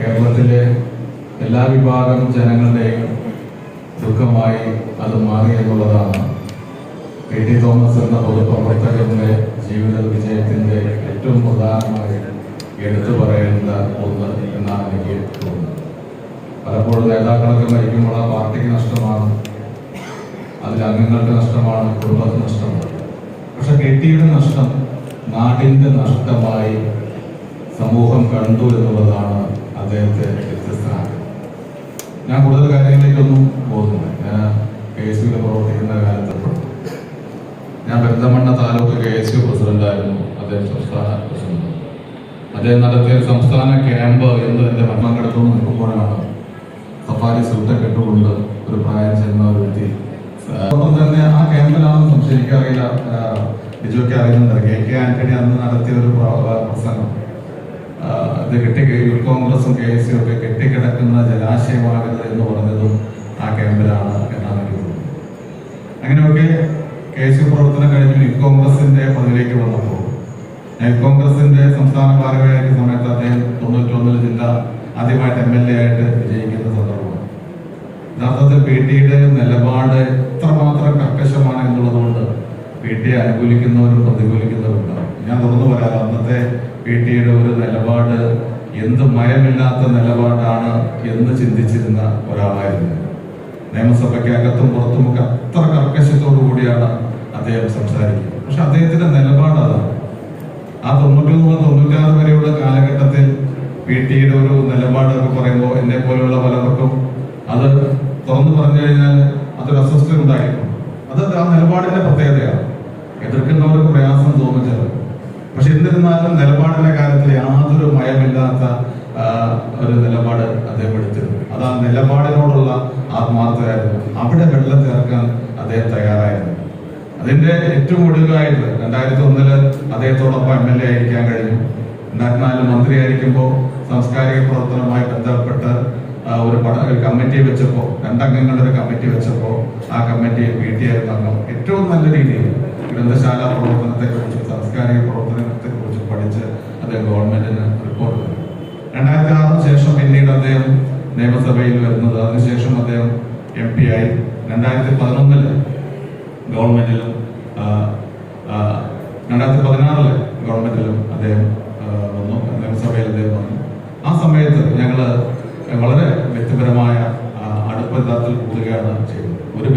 കേരളത്തിലെ എല്ലാ വിഭാഗം ജനങ്ങളുടെയും ദുഃഖമായി അത് മാറി എന്നുള്ളതാണ്. പി. ടി. തോമസ് എന്ന പൊതുപ്രവർത്തകന്റെ ജീവിത വിജയത്തിന്റെ ഏറ്റവും പ്രധാനമായി എടുത്തു പറയേണ്ട ഒന്ന് എന്നാണ് എനിക്ക് തോന്നുന്നത്. പലപ്പോഴും നേതാക്കളൊക്കെ മരിക്കുമ്പോൾ ആ പാർട്ടിക്ക് നഷ്ടമാണ് അതിൽ അംഗങ്ങളുടെ നഷ്ടമാണ് കുടുംബത്തിന് നഷ്ടമാണ്. പക്ഷെ കെ. ടിയുടെ നഷ്ടം നാടിന്റെ നഷ്ടമായി സമൂഹം കണ്ടു എന്നുള്ളതാണ് അദ്ദേഹത്തെ വ്യത്യസ്തനാക്കുന്നത് ഞാൻ കൂടുതൽ കാര്യങ്ങളിലേക്കൊന്നും പോകുന്നില്ല. ഞാൻ കെ എസ് യുവിൽ പ്രവർത്തിക്കുന്ന കാലത്ത് ഞാൻ Perinthalmanna taluk K S U പ്രസിഡന്റായിരുന്നു. അദ്ദേഹം സംസ്ഥാന പ്രസിഡന്റ്. അദ്ദേഹം നടത്തിയ സംസ്ഥാന ക്യാമ്പ് എന്ന് എന്റെ ഭരണം കിടത്തുന്നു നിൽക്കുമ്പോഴാണ് സഫാരി സൂട്ടൊക്കെ കെട്ടുകൊണ്ട് ഒരു പ്രായം ചെന്ന ഒരു വ്യക്തി തന്നെ ആ ക്യാമ്പിലാണെന്ന് സംശയിക്കാറിയില്ല ബിജുവൊക്കെ അറിയുന്നുണ്ട്. കെ കെ ആന്റണി അന്ന് നടത്തിയ ഒരു പ്ര- പ്രസംഗം ഇത് കെട്ടി കോൺഗ്രസും കെ എസ് ഒക്കെ കെട്ടിക്കിടക്കുന്ന ജലാശയമാകരുത് എന്ന് പറഞ്ഞതും ആ ക്യാമ്പിലാണ് എന്നാണ് എനിക്ക് തോന്നുന്നത്. അങ്ങനെയൊക്കെ കെ എസ് യു പ്രവർത്തനം കഴിഞ്ഞ് യൂത്ത് കോൺഗ്രസിന്റെ പദവിയിലേക്ക് വന്നപ്പോൾ യൂത്ത് കോൺഗ്രസിന്റെ സംസ്ഥാന ഭാരവാഹിയായ സമയത്ത് അദ്ദേഹം തൊണ്ണൂറ്റൊന്നിൽ ജില്ല ആദ്യമായിട്ട് എം എൽ എ ആയിട്ട് വിജയിക്കുന്ന സന്ദർഭമാണ്. യഥാർത്ഥത്തിൽ പി ടിയുടെ നിലപാട് എത്രമാത്രം കർക്കശമാണ് എന്നുള്ളതുകൊണ്ട് പി ടിയെ അനുകൂലിക്കുന്നവരും പ്രതികൂലിക്കുന്നവരും എന്ത് മയമില്ലാത്ത നിലപാടാണ് എന്ന് ചിന്തിച്ചിരുന്ന ഒരാളായിരുന്നു. നിയമസഭയ്ക്ക് അകത്തും പുറത്തുമൊക്കെ അത്ര കർക്കശത്തോടു കൂടിയാണ് അദ്ദേഹം സംസാരിക്കുന്നത്. പക്ഷെ അദ്ദേഹത്തിന്റെ നിലപാട് ആ തൊണ്ണൂറ്റി മൂന്ന് തൊണ്ണൂറ്റാറ് വരെയുള്ള കാലഘട്ടത്തിൽ പി ടിയുടെ ഒരു നിലപാടൊക്കെ പറയുമ്പോൾ എന്നെ പോലെയുള്ള പലർക്കും അത് തുറന്നു പറഞ്ഞു കഴിഞ്ഞാൽ അതൊരു അസ്വസ്ഥ ഉണ്ടായിട്ടുണ്ട് അത് ആ നിലപാടിന്റെ പ്രത്യേകതയാണ്. എതിർക്കുന്നവർക്ക് പ്രയാസം തോന്നിച്ചത് പക്ഷെ എന്നിരുന്നാലും നിലപാടിന്റെ കാര്യത്തിൽ യാതൊരു മയമില്ലാത്ത ആ, ഒരു നിലപാട് അദ്ദേഹം എടുത്തിരുന്നു അത് ആ നിലപാടിനോടുള്ള ആത്മാർത്ഥരായിരുന്നു. അവിടെ വെള്ളം ചേർക്കാൻ അദ്ദേഹം തയ്യാറായിരുന്നു. അതിന്റെ ഏറ്റവും ഒടുവിലായിട്ട് രണ്ടായിരത്തി ഒന്നിൽ അദ്ദേഹത്തോടൊപ്പം എം എൽ എ ആയിരിക്കാൻ കഴിഞ്ഞു. രണ്ടായിരത്തി നാലിൽ മന്ത്രിയായിരിക്കുമ്പോൾ സാംസ്കാരിക പ്രവർത്തനവുമായി ബന്ധപ്പെട്ട് ഒരു പട ഒരു കമ്മിറ്റി വെച്ചപ്പോൾ രണ്ടംഗങ്ങളുടെ ഒരു കമ്മിറ്റി വെച്ചപ്പോൾ ആ കമ്മിറ്റി പി ടി ആയിരുന്നു അംഗം. ഏറ്റവും നല്ല രീതിയിൽ ഗ്രന്ഥശാല പ്രവർത്തനത്തെ കുറിച്ച് സാംസ്കാരിക പ്രവർത്തനത്തെ കുറിച്ച് പഠിച്ച് അദ്ദേഹം ഗവൺമെന്റിന് റിപ്പോർട്ട് നൽകി രണ്ടായിരത്തി ആറിന് ശേഷം പിന്നീട് അദ്ദേഹം നിയമസഭയിൽ വരുന്നത്. അതിനുശേഷം അദ്ദേഹം എം പി ആയി. രണ്ടായിരത്തി പതിനൊന്നിൽ ഗവൺമെന്റിലും രണ്ടായിരത്തി പതിനാറിൽ ഗവൺമെന്റിലും അദ്ദേഹം വന്നു. നിയമസഭയിൽ അദ്ദേഹം വന്നു. ആ സമയത്ത് ഞങ്ങൾ വളരെ വ്യക്തിപരമായ അടുപ്പത്തിൽ കൂടുകയാണ് ചെയ്തത്. ഒരു